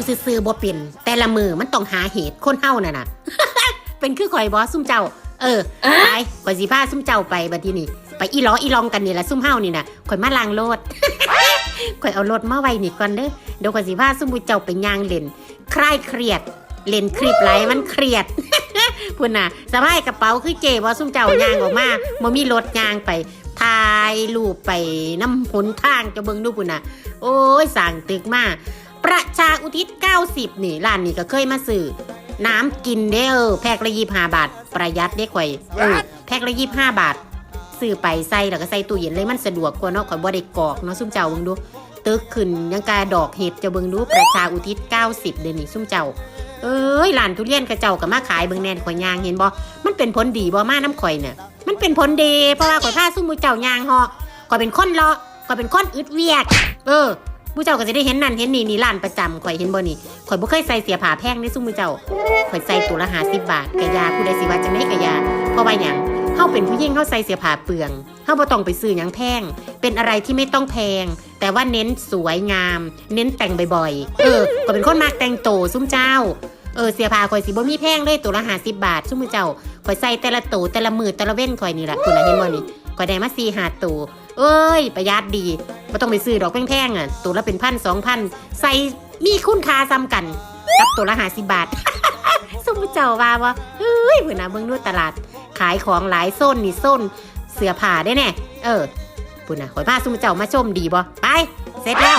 อยู่ซื่อๆบ่เป็นแต่ละมือมันต้องหาเหตุคนเฮาน่ะน่ะ เป็นคือข่อยบอซุ่มเจ้า เออไปข่อยสิพาซุ่มเจ้าไปบัดทีนี้ไปอีล้ออีลองกันนี่แหละซุ่มเฮานี่น่ะข่อยมาล้างรถข่อยเอารถมาไว้นี่ก่อนเด้อเดี๋ยวข่อยสิพาซุ่มผู้เจ้าไปย่างเล่นคลายเครียดเล่นคลิปไหลมันเครียดพุ่นน่ะสะพายกระเป๋าคือเก๋บ่ซุ่มเจ้าย่างออกมาบ่มีรถย่างไปถ่ายรูปไปน้ำหนทางจะเบิ่งดูพุ่นน่ะ โอ้ยสั่งตึกมา ประชาอุทิศ 90 นี่ร้านนี้ก็เคยมาซื้อน้ำกินเด้อแพ็คละ25บาท ประหยัดได้ข่อยเออแพ็คละ25บาทซื้อไปใส่แล้วก็ใส่ตู้เย็นเลยมันสะดวกกว่าเนาะข่อยบ่ได้กรอกเนาะซุ่มเจ้าเบิ่งดู ตึกขึ้นยังกาดอกเห็ดจะเบิ่งดูประชาอุทิศ 90 เดือนนี้ซุ่มเจ้าเอ้ยร้านทุเรียนกระเจ้าก็มาขายเบิ่งแน่นข่อยย่างเห็นบ่มันเป็นผลดีบ่มาน้ำข่อยเนี่ยมันเป็นผลดีเพราะว่าข่อยพาซุ่มมือเจ้าย่างเหาะข่อยเป็นคนเลาะข่อยเป็นคนอึดเวียก เออ ผู้เจ้าก็จะได้เห็นนั่นเห็นนี่นี่ร้านประจำข่อยเห็นบ่นี่ข่อยบ่เคยใส่เสียผ้าแพงในซุ้มมือเจ้าข่อยใส่ตัวละ50บบาทกะยาผู้ใดสิว่าจังได๋กะยาเพราะว่าหยังเฮาเป็นผู้หญิงเฮาใส่เสียผ้าเปลืองเฮาบ่ต้องไปซื้อหยังแพง เป็นอะไรที่ไม่ต้องแพง แต่ว่าเน้นสวยงาม เน้นแต่งบ่อยๆ เออก็เป็นคนมักแต่งโตซุ่มเจ้าเออเสียผ้าข่อยสิบ่มีแพงเลยตัวละ50บบาทซุ่มมือเจ้าข่อยใส่แต่ละตัวแต่ละมือแต่ละเว้นข่อยนี่ล่ะคุณน่ะเห็นบ่นี่ข่อยได้มา4 5ตัวเอ้ย ประหยัดดี ไม่ต้องไปซื้อดอกแพงๆอะตัวละเป็นพันสองพันใส่มีคุณค่าซ้ำกันรับตัวละหาสิบบาทสมมเจ้าว่าว่าเฮ้ยเพื่อนนะเบิ่งดูตลาด ขายของหลายโซนนี่โซนเสื้อผ้าได้แน่เออปุ่นนะขอยพาสมมเจ้ามาชมดีบ่ไปเสร็จแล้ว